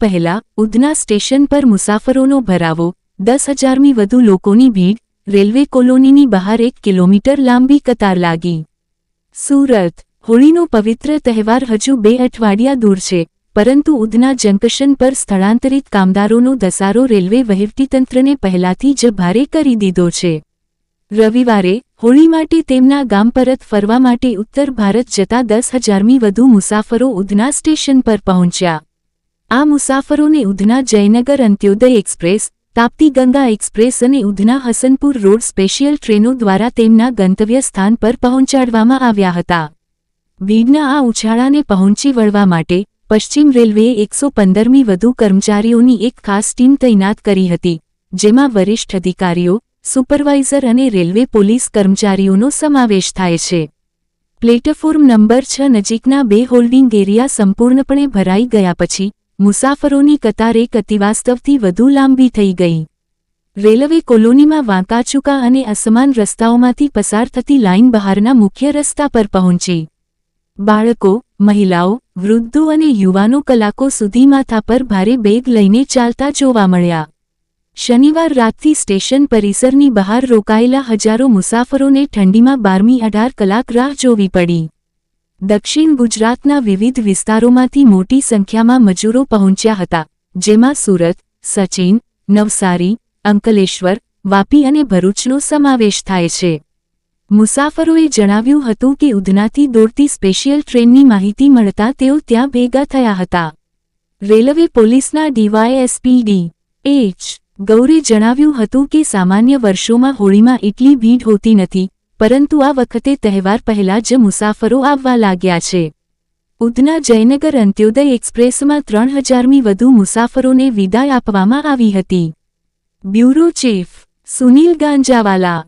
પહેલા ઉધના સ્ટેશન પર મુસાફરોનો ભરાવો. દસ હજારમી વધુ લોકોની ભીડ. રેલવે કોલોનીની બહાર એક કિલોમીટર લાંબી કતાર લાગી. સુરત. હોળીનો પવિત્ર તહેવાર હજુ બે અઠવાડિયા દૂર છે. પરંતુ ઉધના જંકશન પર સ્થળાંતરિત કામદારોનો ધસારો રેલવે વહીવટીતંત્રને પહેલાથી જ ભારે કરી દીધો છે. રવિવારે હોળી માટે તેમના ગામ પરત ફરવા માટે ઉત્તર ભારત જતા દસ હજારમી વધુ મુસાફરો ઉધના સ્ટેશન પર પહોંચ્યા. આ મુસાફરોને ઉધના જયનગર અંત્યોદય એક્સપ્રેસ, તાપ્તી ગંગા એક્સપ્રેસ અને ઉધના હસનપુર રોડ સ્પેશિયલ ટ્રેનો દ્વારા તેમના ગંતવ્ય સ્થાન પર પહોંચાડવામાં આવ્યા હતા. ભીડના આ ઉછાળાને પહોંચી વળવા માટે પશ્ચિમ રેલવેએ એકસો પંદરમી વધુ કર્મચારીઓની એક ખાસ ટીમ તૈનાત કરી હતી, જેમાં વરિષ્ઠ અધિકારીઓ, સુપરવાઇઝર અને રેલવે પોલીસ કર્મચારીઓનો સમાવેશ થાય છે. પ્લેટફોર્મ નંબર છ નજીકના બે હોલ્ડિંગ એરિયા સંપૂર્ણપણે ભરાઈ ગયા પછી મુસાફરોની કતાર એક અતિવાસ્તવથી વધુ લાંબી થઈ ગઈ. રેલવે કોલોનીમાં વાંકાચૂકા અને અસમાન રસ્તાઓમાંથી પસાર થતી લાઇન બહારના મુખ્ય રસ્તા પર પહોંચી. બાળકો, મહિલાઓ, વૃદ્ધો અને યુવાનો કલાકો સુધી માથા પર ભારે બેગ લઈને ચાલતા જોવા મળ્યા. શનિવાર રાતથી સ્ટેશન પરિસરની બહાર રોકાયેલા હજારો મુસાફરોને ઠંડીમાં બારમી અઢાર કલાક રાહ જોવી પડી. દક્ષિણ ગુજરાતના વિવિધ વિસ્તારોમાંથી મોટી સંખ્યામાં મજૂરો પહોંચ્યા હતા, જેમાં સુરત, સચિન, નવસારી, અંકલેશ્વર, વાપી અને ભરૂચનો સમાવેશ થાય છે. મુસાફરોએ જણાવ્યું હતું કે ઉધનાથી દોડતી સ્પેશિયલ ટ્રેનની માહિતી મળતા તેઓ ત્યાં ભેગા થયા હતા. રેલવે પોલીસના ડીવાયએસપીડી એચ ગૌરે જણાવ્યું હતું કે સામાન્ય વર્ષોમાં હોળીમાં એટલી ભીડ હોતી નથી પરંતુ આ વખતે તહેવાર પહેલા જ મુસાફરો આવવા લાગ્યા છે. ઉધના જયનગર અંત્યોદય એક્સપ્રેસમાં ત્રણ હજારમી વધુ મુસાફરોને વિદાય આપવામાં આવી હતી. Bureau chief Sunil Ganjawala